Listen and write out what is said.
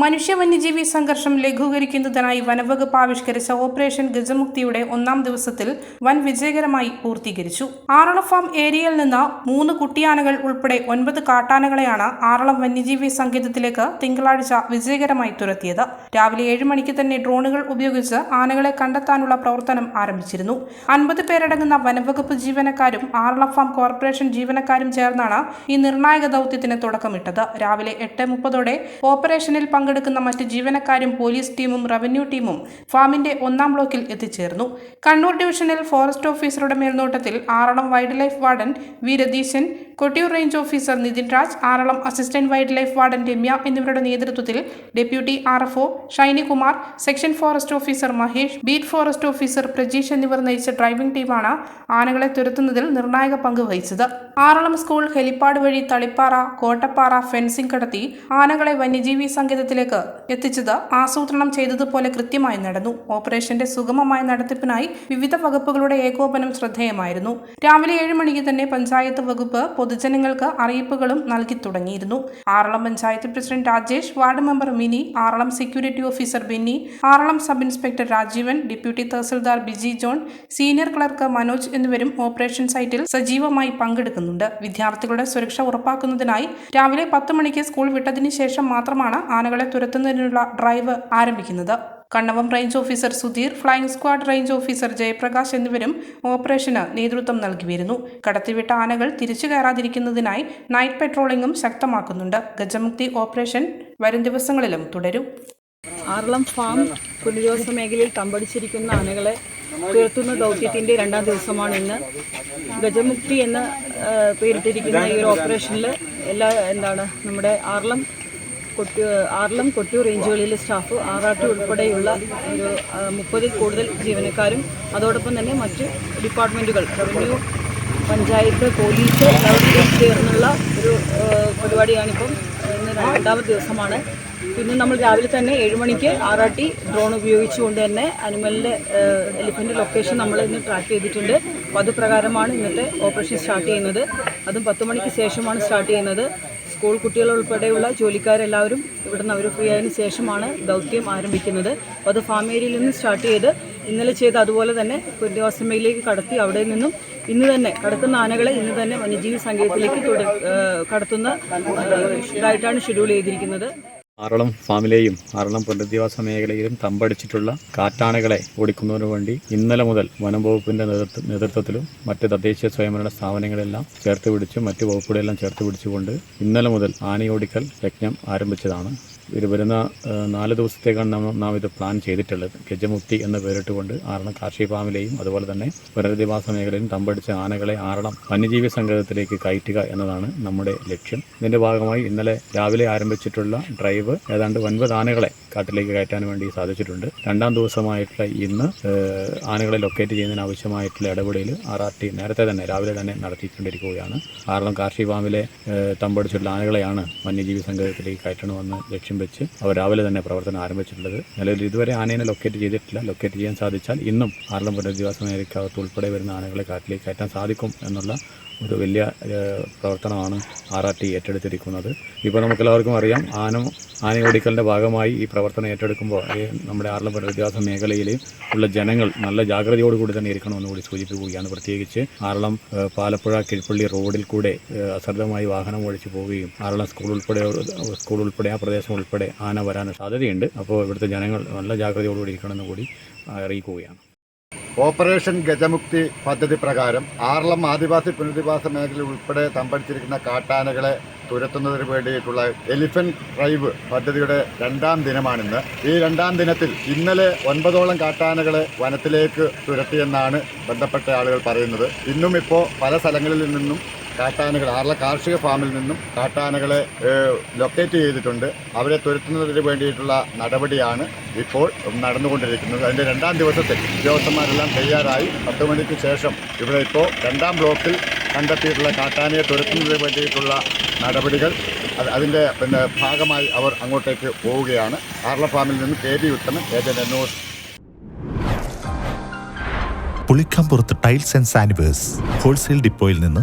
മനുഷ്യ വന്യജീവി സംഘർഷം ലഘൂകരിക്കുന്നതിനായി വനവകുപ്പ് ആവിഷ്കരിച്ച ഓപ്പറേഷൻ ഗജമുക്തിയുടെ ഒന്നാം ദിവസത്തിൽ വൻ വിജയകരമായി പൂർത്തീകരിച്ചു. ആറള ഫാം ഏരിയയിൽ നിന്ന് മൂന്ന് കുട്ടിയാനകൾ ഉൾപ്പെടെ ഒൻപത് കാട്ടാനകളെയാണ് ആറളം വന്യജീവി സങ്കേതത്തിലേക്ക് തിങ്കളാഴ്ച വിജയകരമായി തുരത്തിയത്. രാവിലെ ഏഴ് മണിക്ക് തന്നെ ഡ്രോണുകൾ ഉപയോഗിച്ച് ആനകളെ കണ്ടെത്താനുള്ള പ്രവർത്തനം ആരംഭിച്ചിരുന്നു. അൻപത് പേരടങ്ങുന്ന വനവകുപ്പ് ജീവനക്കാരും ആറള ഫാം കോർപ്പറേഷൻ ജീവനക്കാരും ചേർന്നാണ് ഈ നിർണായക ദൗത്യത്തിന് തുടക്കമിട്ടത്. രാവിലെ എട്ട് മുപ്പതോടെ ഓപ്പറേഷനിൽ പങ്കെടുക്കുന്ന മറ്റ് ജീവനക്കാരും പോലീസ് ടീമും റവന്യൂ ടീമും ഫാമിന്റെ ഒന്നാം ബ്ലോക്കിൽ എത്തിച്ചേർന്നു. കണ്ണൂർ ഡിവിഷനിൽ ഫോറസ്റ്റ് ഓഫീസറുടെ മേൽനോട്ടത്തിൽ Aralam wildlife warden V Ratheesan Kottiyoor range officer Nithin Raj Aralam assistant wildlife warden Ramya എന്നിവരുടെ നേതൃത്വത്തിൽ deputy R F O Shainikumar section forest officer Mahesh beat forest officer Prajeesh എന്നിവർ നയിച്ച ഡ്രൈവിംഗ് ടീമാണ് ആനകളെ തുരത്തുന്നതിൽ നിർണായക പങ്ക് വഹിച്ചത്. ആറളം സ്കൂൾ ഹെലിപ്പാഡ് വഴി തളിപ്പാറ കോട്ടപ്പാറ ഫെൻസിംഗ് കടത്തി ആനകളെ വന്യജീവി സങ്കേതത്തിലേക്ക് എത്തിച്ചത് ആസൂത്രണം ചെയ്തതുപോലെ കൃത്യമായി നടന്നു. ഓപ്പറേഷന്റെ സുഗമമായ നടത്തിപ്പിനായി വിവിധ വകുപ്പുകളുടെ ഏകോപനം ശ്രദ്ധേയമായിരുന്നു. രാവിലെ ഏഴ് മണിക്ക് തന്നെ പഞ്ചായത്ത് വകുപ്പ് പൊതുജനങ്ങൾക്ക് അറിയിപ്പുകളും നൽകി തുടങ്ങിയിരുന്നു. Aralam panchayat president Rajesh ward member Mini Aralam security officer Binni Aralam sub inspector Rajeevan deputy tahsildar Biji John senior clerk Manoj എന്നിവരും ഓപ്പറേഷൻ സൈറ്റിൽ സജീവമായി പങ്കെടുക്കുന്നുണ്ട്. വിദ്യാർത്ഥികളുടെ സുരക്ഷ ഉറപ്പാക്കുന്നതിനായി രാവിലെ പത്ത് മണിക്ക് സ്കൂൾ വിട്ടതിന് ശേഷം മാത്രമാണ് ആനകളെ തുരത്തുന്നതിനുള്ള ഡ്രൈവ് ആരംഭിക്കുന്നത്. Kannavam range officer Sudheer flying squad range officer Jayaprakash എന്നിവരും ഓപ്പറേഷന് നേതൃത്വം നൽകി വരുന്നു കടത്തിവിട്ട ആനകൾ തിരിച്ചു കയറാതിരിക്കുന്നതിനായി നൈറ്റ് പെട്രോളിംഗും ശക്തമാക്കുന്നുണ്ട്. ഗജമുക്തി ഓപ്പറേഷൻ വരും ദിവസങ്ങളിലും തുടരും. ആറളം ഫാം പുനരധിവാസ മേഖലയിൽ തമ്പടിച്ചിരിക്കുന്ന ആനകളെ തീർത്തുന്ന ദൗത്യത്തിന്റെ രണ്ടാം ദിവസമാണ് ഇന്ന്. ഗജമുക്തി എന്ന് പേരിട്ടിരിക്കുന്ന ഈ ഒരു ഓപ്പറേഷനിൽ എല്ലാ എന്താണ് നമ്മുടെ ആറളം കൊട്ടി ആറിലും കൊട്ടിയൂർ റേഞ്ചുകളിലെ സ്റ്റാഫ് ആർ ഉൾപ്പെടെയുള്ള ഒരു മുപ്പതിൽ കൂടുതൽ ജീവനക്കാരും അതോടൊപ്പം തന്നെ മറ്റ് ഡിപ്പാർട്ട്മെന്റുകൾ റവന്യൂ പഞ്ചായത്ത് പോലീസ് എല്ലാവരും ചേർന്നുള്ള ഒരു പരിപാടിയാണിപ്പം ഇന്ന് രണ്ടാമത്തെ ദിവസമാണ്. പിന്നെ നമ്മൾ രാവിലെ തന്നെ ഏഴ് മണിക്ക് ആർ ഡ്രോൺ ഉപയോഗിച്ചുകൊണ്ട് തന്നെ അനിമലിന്റെ എലിഫന്റ് ലൊക്കേഷൻ നമ്മൾ ഇന്ന് ട്രാക്ക് ചെയ്തിട്ടുണ്ട്. അപ്പോൾ അത് പ്രകാരമാണ് ഇന്നത്തെ ഓപ്പറേഷൻ സ്റ്റാർട്ട് ചെയ്യുന്നത്. അതും പത്ത് മണിക്ക് ശേഷമാണ് സ്റ്റാർട്ട് ചെയ്യുന്നത്. സ്കൂൾ കുട്ടികൾ ഉൾപ്പെടെയുള്ള ജോലിക്കാരെല്ലാവരും ഇവിടുന്ന് അവർ ഫ്രീ ആയതിനു ശേഷമാണ് ദൗത്യം ആരംഭിക്കുന്നത്. അത് ഫാം ഏരിയയിൽ നിന്ന് സ്റ്റാർട്ട് ചെയ്ത് ഇന്നലെ ചെയ്ത് അതുപോലെ തന്നെ പുനരവാസമയിലേക്ക് കടത്തി അവിടെ നിന്നും ഇന്ന് തന്നെ കടത്തുന്ന ആനകളെ ഇന്ന് തന്നെ വന്യജീവി സങ്കേതത്തിലേക്ക് കടത്തുന്ന ഇതായിട്ടാണ് ഷെഡ്യൂൾ ചെയ്തിരിക്കുന്നത്. ആറളം ഫാമിലെയും ആറളം പുനരധിവാസ മേഖലയിലും തമ്പടിച്ചിട്ടുള്ള കാറ്റാനകളെ ഓടിക്കുന്നതിനു വേണ്ടി ഇന്നലെ മുതൽ വനം വകുപ്പിന്റെ നേതൃത്വത്തിലും മറ്റ് തദ്ദേശീയ സ്വയംഭരണ സ്ഥാപനങ്ങളെല്ലാം ചേർത്ത് പിടിച്ചും മറ്റ് വകുപ്പുകളെല്ലാം ചേർത്ത് പിടിച്ചുകൊണ്ട് ഇന്നലെ മുതൽ ആനയോടിക്കൽ യജ്ഞം ആരംഭിച്ചതാണ്. ഇത് വരുന്ന നാല് ദിവസത്തേക്കാണ് നാം നാം ഇത് പ്ലാൻ ചെയ്തിട്ടുള്ളത്. ഗജമുക്തി എന്ന പേരിട്ടുകൊണ്ട് ആറളം കാർഷിക ഫാമിലെയും അതുപോലെ തന്നെ പുനരധിവാസ മേഖലയിലും തമ്പടിച്ച ആനകളെ ആറളം വന്യജീവി സങ്കേതത്തിലേക്ക് കയറ്റുക എന്നതാണ് നമ്മുടെ ലക്ഷ്യം. ഇതിന്റെ ഭാഗമായി ഇന്നലെ രാവിലെ ആരംഭിച്ചിട്ടുള്ള ഡ്രൈവ് ഏതാണ്ട് ഒൻപത് ആനകളെ കാട്ടിലേക്ക് കയറ്റാൻ വേണ്ടി സാധിച്ചിട്ടുണ്ട്. രണ്ടാം ദിവസമായിട്ടുള്ള ഇന്ന് ആനകളെ ലൊക്കേറ്റ് ചെയ്യുന്നതിന് ആവശ്യമായിട്ടുള്ള ഇടപെടലിൽ ആർ ആർ ടി നേരത്തെ തന്നെ രാവിലെ തന്നെ നടത്തിക്കൊണ്ടിരിക്കുകയാണ്. ആറളം കാർഷിക ഫാമിലെ തമ്പടിച്ചിട്ടുള്ള ആനകളെയാണ് വന്യജീവി സംഘത്തിലേക്ക് കയറ്റണമെന്ന് ലക്ഷ്യം വെച്ച് അവർ രാവിലെ തന്നെ പ്രവർത്തനം ആരംഭിച്ചിട്ടുള്ളത്. നിലവിൽ ഇതുവരെ ആനയെ ലൊക്കേറ്റ് ചെയ്തിട്ടില്ല. ലൊക്കേറ്റ് ചെയ്യാൻ സാധിച്ചാൽ ഇന്നും ആറളം പുനരധിവാസ മേഖലയ്ക്കകത്ത് ഉൾപ്പെടെ വരുന്ന ആനകളെ കാട്ടിലേക്ക് കയറ്റാൻ സാധിക്കും എന്നുള്ള ഒരു വലിയ പ്രവർത്തനമാണ് ആർ ആർ ടി ഏറ്റെടുത്തിരിക്കുന്നത്. ഇപ്പോൾ നമുക്കെല്ലാവർക്കും അറിയാം ആന ആനയോടിക്കലിന്റെ ഭാഗമായി ഈ പ്രവർത്തനം ഏറ്റെടുക്കുമ്പോൾ ഈ നമ്മുടെ ആറളം പുനരധിവാസ മേഖലയിൽ ഉള്ള ജനങ്ങൾ നല്ല ജാഗ്രതയോടുകൂടി തന്നെ ഇരിക്കണമെന്ന് കൂടി സൂചിപ്പിക്കുകയാണ്. പ്രത്യേകിച്ച് ആറളം പാലപ്പുഴ കിഴ്പള്ളി റോഡിൽ കൂടെ അശ്രദ്ധമായി വാഹനം ഓടിച്ചു പോവുകയും ആറളം സ്കൂൾ ഉൾപ്പെടെ സ്കൂൾ ഉൾപ്പെടെ ആ പ്രദേശം ഉൾപ്പെടെ ആന വരാൻ സാധ്യതയുണ്ട്. അപ്പോൾ ഇവിടുത്തെ ജനങ്ങൾ നല്ല ജാഗ്രതയോടുകൂടി ഇരിക്കണമെന്ന് കൂടി അറിയിക്കുകയാണ്. ഓപ്പറേഷൻ ഗജമുക്തി പദ്ധതി പ്രകാരം ആറളം ആദിവാസി പുനരധിവാസ മേഖല ഉൾപ്പെടെ തമ്പടിച്ചിരിക്കുന്ന കാട്ടാനകളെ തുരത്തുന്നതിന് വേണ്ടിയിട്ടുള്ള എലിഫന്റ് ഡ്രൈവ് പദ്ധതിയുടെ രണ്ടാം ദിനമാണിന്ന്. ഈ രണ്ടാം ദിനത്തിൽ ഇന്നലെ ഒൻപതോളം കാട്ടാനകളെ വനത്തിലേക്ക് തുരത്തിയെന്നാണ് ബന്ധപ്പെട്ട ആളുകൾ പറയുന്നത്. ഇന്നും ഇപ്പോൾ പല സ്ഥലങ്ങളിൽ നിന്നും കാട്ടാനകൾ ആറള കാർഷിക ഫാമിൽ നിന്നും കാട്ടാനകളെ ലൊക്കേറ്റ് ചെയ്തിട്ടുണ്ട്. അവരെ തുരത്തുന്നതിന് വേണ്ടിയിട്ടുള്ള നടപടിയാണ് ഇപ്പോൾ നടന്നുകൊണ്ടിരിക്കുന്നത്. അതിന്റെ രണ്ടാം ദിവസത്തിൽ ഉദ്യോഗസ്ഥന്മാരെല്ലാം തയ്യാറായി. പത്ത് മണിക്ക് ശേഷം ഇവിടെ ഇപ്പോൾ രണ്ടാം ബ്ലോക്കിൽ കണ്ടെത്തിയിട്ടുള്ള കാട്ടാനയെ തുരത്തുന്നതിന് വേണ്ടിയിട്ടുള്ള നടപടികൾ അത് അതിന്റെ പിന്നെ ഭാഗമായി അവർ അങ്ങോട്ടേക്ക് പോവുകയാണ്. ആർല ഫാമിൽ നിന്ന് K B Uthaman agent Ennur Pulikkampurath tiles and sanitarywares wholesale ഡിപ്പോയിൽ നിന്ന്